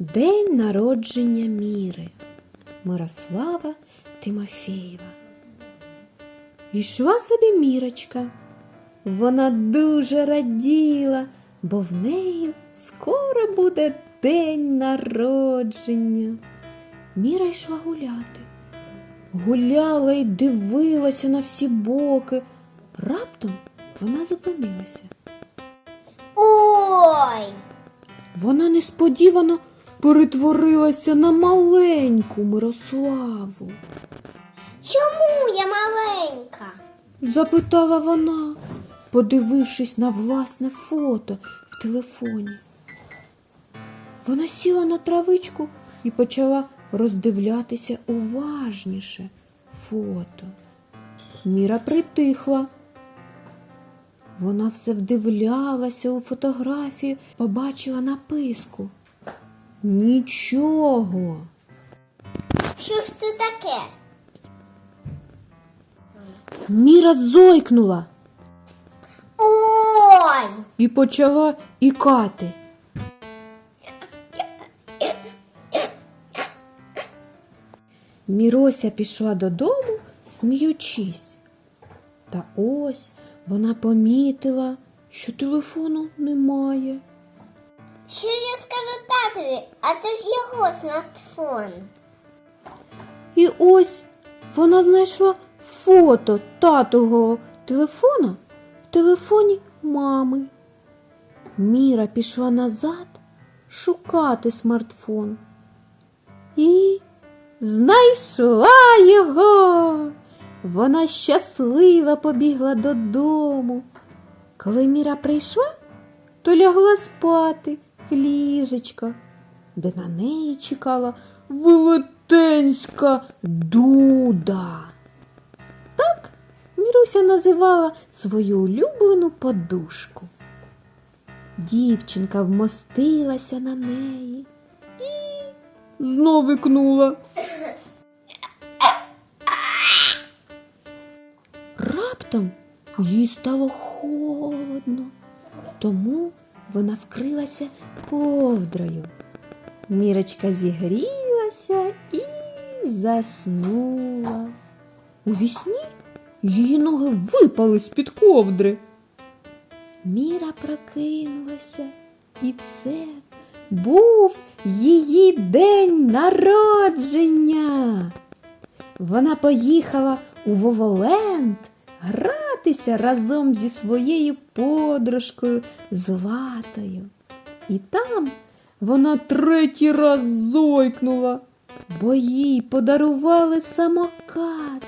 День народження Міри Мирослава Тимофєєва. Ішла собі Мірочка. Вона дуже раділа, бо в неї скоро буде день народження. Міра йшла гуляти. Гуляла й дивилася на всі боки. Раптом вона зупинилася. Ой! Вона несподівано перетворилася на маленьку Мирославу. Чому я маленька? Запитала вона, подивившись на власне фото в телефоні. Вона сіла на травичку і почала роздивлятися уважніше фото. Міра притихла. Вона все вдивлялася у фотографію, побачила написку. Нічого. Що ж це таке? Міра зойкнула Ой! і почала ікати. Мірося пішла додому, сміючись. Та ось вона помітила, що телефону немає. Що я скажу татові? А це ж його смартфон. І ось вона знайшла фото татового телефона в телефоні мами. Міра пішла назад шукати смартфон. І знайшла його. Вона щаслива побігла додому. Коли Міра прийшла, то лягла спати в ліжечко, де на неї чекала велетенська дуда. Так Міруся називала свою улюблену подушку. Дівчинка вмостилася на неї і знов ікнула. Раптом їй стало холодно, тому вона вкрилася ковдрою. Мірочка зігрілася і заснула. У вісні її ноги випали з-під ковдри. Міра прокинулася, і це був її день народження. Вона поїхала у Воволенд гратися разом зі своєю подружкою Златою. І там вона третій раз зойкнула, бо їй подарували самокат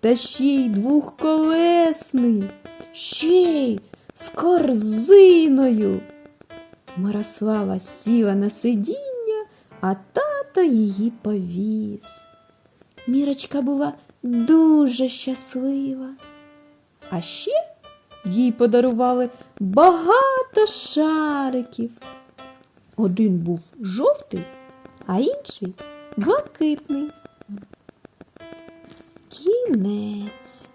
та ще й двохколесний, ще й з корзиною. Мирослава сіла на сидіння, а тато її повіз. Мірочка була дуже щаслива. А ще їй подарували багато шариків. Один був жовтий, а інший блакитний. Кінець.